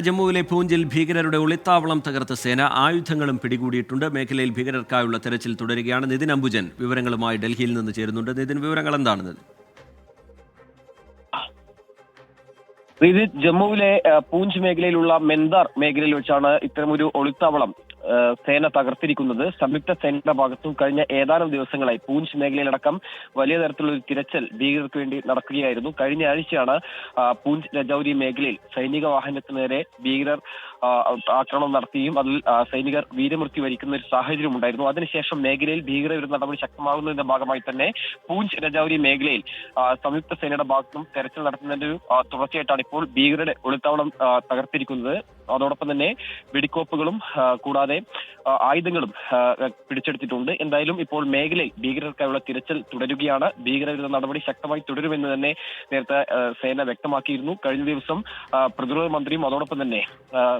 ജമ്മുവിലെ പൂഞ്ചിൽ ഭീകരരുടെ ഒളിത്താവളം തകർത്ത സേന ആയുധങ്ങളും പിടികൂടിയിട്ടുണ്ട്. മേഖലയിൽ ഭീകരർക്കായുള്ള തെരച്ചിൽ തുടരുകയാണ്. നിതിൻ അംബുജൻ വിവരങ്ങളുമായി ഡൽഹിയിൽ നിന്ന് ചേരുന്നുണ്ട്. നിതിൻ വിവരങ്ങൾ എന്താണ് നിതിൻ? ഇത് ജമ്മുവിലെ പൂഞ്ച് മേഖലയിലുള്ള മെന്താർ മേഖലയിൽ വെച്ചാണ് ഇത്തരമൊരു ഒളിത്താവളം സേന തകർത്തിരിക്കുന്നത്. സംയുക്ത സേനയുടെ ഭാഗത്തും കഴിഞ്ഞ ഏതാനും ദിവസങ്ങളായി പൂഞ്ച് മേഖലയിലടക്കം വലിയ തരത്തിലുള്ള ഒരു തിരച്ചിൽ ഭീകരർക്ക് വേണ്ടി നടക്കുകയായിരുന്നു. കഴിഞ്ഞ ആഴ്ചയാണ് പൂഞ്ച് രജൌരി മേഖലയിൽ സൈനിക വാഹനത്തിന് നേരെ ഭീകരർ ആക്രമണം നടത്തുകയും അതിൽ സൈനികർ വീരമൃത്യു വരിക്കുന്ന ഒരു സാഹചര്യം ഉണ്ടായിരുന്നു. അതിനുശേഷം മേഖലയിൽ ഭീകരവിരുദ്ധ നടപടി ശക്തമാകുന്നതിന്റെ ഭാഗമായി തന്നെ പൂഞ്ച് രജൌരി മേഖലയിൽ സംയുക്ത സേനയുടെ ഭാഗത്തും തെരച്ചിൽ നടത്തുന്നതിന്റെ ഒരു തുടർച്ചയായിട്ടാണ് ഇപ്പോൾ ഭീകരരുടെ ഒളിത്താവളം തകർത്തിരിക്കുന്നത്. അതോടൊപ്പം തന്നെ വെടിക്കോപ്പുകളും കൂടാതെ ആയുധങ്ങളും പിടിച്ചെടുത്തിട്ടുണ്ട്. എന്തായാലും ഇപ്പോൾ മേഖലയിൽ ഭീകരർക്കായുള്ള തിരച്ചിൽ തുടരുകയാണ്. ഭീകരവിരുദ്ധ നടപടി ശക്തമായി തുടരുമെന്ന് തന്നെ നേരത്തെ സേന വ്യക്തമാക്കിയിരുന്നു. കഴിഞ്ഞ ദിവസം പ്രതിരോധ മന്ത്രിയും അതോടൊപ്പം തന്നെ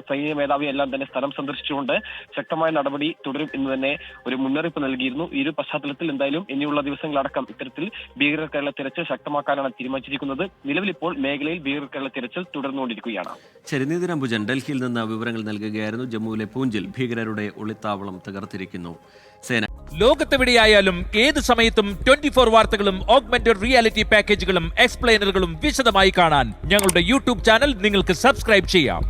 സൈനിക മേധാവിയും എല്ലാം തന്നെ സ്ഥലം സന്ദർശിച്ചുകൊണ്ട് ശക്തമായ നടപടി തുടരും എന്ന് തന്നെ ഒരു മുന്നറിയിപ്പ് നൽകിയിരുന്നു. ഈ ഒരു പശ്ചാത്തലത്തിൽ എന്തായാലും ഇനിയുള്ള ദിവസങ്ങളടക്കം ഇത്തരത്തിൽ ഭീകരർക്കായുള്ള തിരച്ചിൽ ശക്തമാക്കാനാണ് തീരുമാനിച്ചിരിക്കുന്നത്. നിലവിൽ ഇപ്പോൾ മേഖലയിൽ ഭീകരർക്കായുള്ള തിരച്ചിൽ തുടർന്നുകൊണ്ടിരിക്കുകയാണ്. ശരി നിതിൻ അംബുജൻ ഡൽഹിയിൽ നിന്ന് വിവരങ്ങൾ നൽകുകയായിരുന്നു. ജമ്മുവിലെ പൂഞ്ചിൽ ഭീകരരുടെ ഒളിത്താവളം തകർത്തിരിക്കുന്നു. സേന ലോകത്തെവിടെയായാലും ഏത് സമയത്തും ട്വന്റി ഫോർ വാർത്തകളും ഓഗ്മെന്റഡ് റിയാലിറ്റി പാക്കേജുകളും എക്സ്പ്ലെയിനറുകളും വിശദമായി കാണാൻ ഞങ്ങളുടെ യൂട്യൂബ് ചാനൽ നിങ്ങൾക്ക് സബ്സ്ക്രൈബ് ചെയ്യാം.